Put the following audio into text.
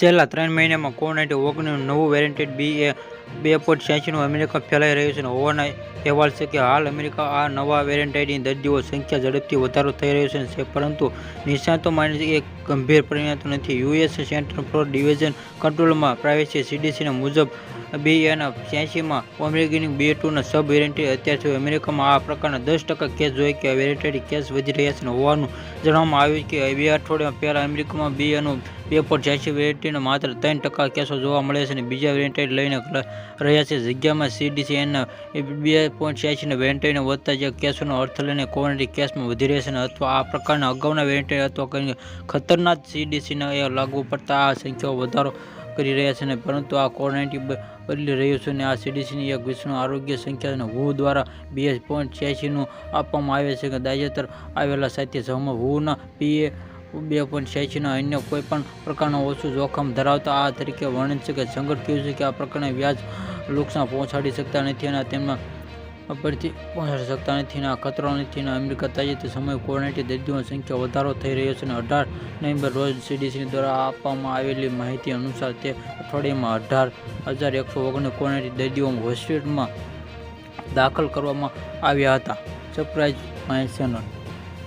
છેલ્લા ત્રણ મહિનામાં કોવિડ ઓગણીસનું નવું વેરિયન્ટ બી એ બે પોઈન્ટ છ્યાસીનું અમેરિકા ફેલાઈ રહ્યું છે અને હોવાના અહેવાલ છે કે હાલ અમેરિકા આ નવા વેરિયન્ટની દર્દીઓ સંખ્યા ઝડપથી વધારો થઈ રહ્યો છે પરંતુ નિષ્ણાતો માને એક ગંભીર પરિણામ નથી. યુએસ સેન્ટર ફોર ડિવિઝન કંટ્રોલમાં પ્રાઇવેસી સીડીસીના મુજબ બી એના છ્યાસીમાં અમેરિકાની બી ટુના સબ વેરિયન્ટ અત્યાર સુધી અમેરિકામાં આ પ્રકારના દસ ટકા કેસ જોઈ કે વેરિયન્ટેડ કેસ વધી રહ્યા છે હોવાનું જણાવવામાં આવ્યું કે બે અઠવાડિયા પહેલાં અમેરિકામાં બી એનું બે પોઈન્ટ છ્યાસી વેરિયન્ટના માત્ર ત્રણ ટકા કેસો જોવા મળે છે અને બીજા વેરિયન્ટ લઈને રહ્યા છે. જગ્યામાં સીડીસી એના બે પોઈન્ટ છ્યાસીના વેરિયન્ટને વધતા જે કેસોનો અર્થ લઈને કોવિડ કેસમાં વધી રહ્યા છે અને અથવા આ પ્રકારના અગાઉના વેરિયન્ટ અથવા કંઈ ખતરનાક સીડીસીના એ લાગુ પડતા આ સંખ્યાઓ વધારો કરી રહ્યા છે ને પરંતુ આ કોવિડ બદલી રહ્યું છે અને આ સીડીસીની એક વિશ્વ આરોગ્ય સંખ્યા અને હુ દ્વારા બે પોઈન્ટ છ્યાસીનું આપવામાં આવે છે કે તાજેતર આવેલા સાથે સહમાં હુના પીએ બે પોઈન્ટ છ્યાસીના અન્ય કોઈ પણ પ્રકારનું ઓછું જોખમ ધરાવતા આ તરીકે વર્ણન છે કે સંગઠન કહ્યું છે કે આ પ્રકારના વ્યાજ નુકસાન પહોંચાડી શકતા નથી અને તેમના પરથી પહોંચાડી શકતા નથી આ ખતરો નથી અને અમેરિકા તાજેતર સમયે કોવિડ દર્દીઓની સંખ્યા વધારો થઈ રહ્યો છે અને અઢાર નવેમ્બર રોજ સીડીસી દ્વારા આપવામાં આવેલી માહિતી અનુસાર તે અઠવાડિયામાં અઢાર હજાર એકસો ઓગણીસ કોવિડ દર્દીઓ હોસ્પિટલમાં દાખલ કરવામાં આવ્યા હતા. Surprise channel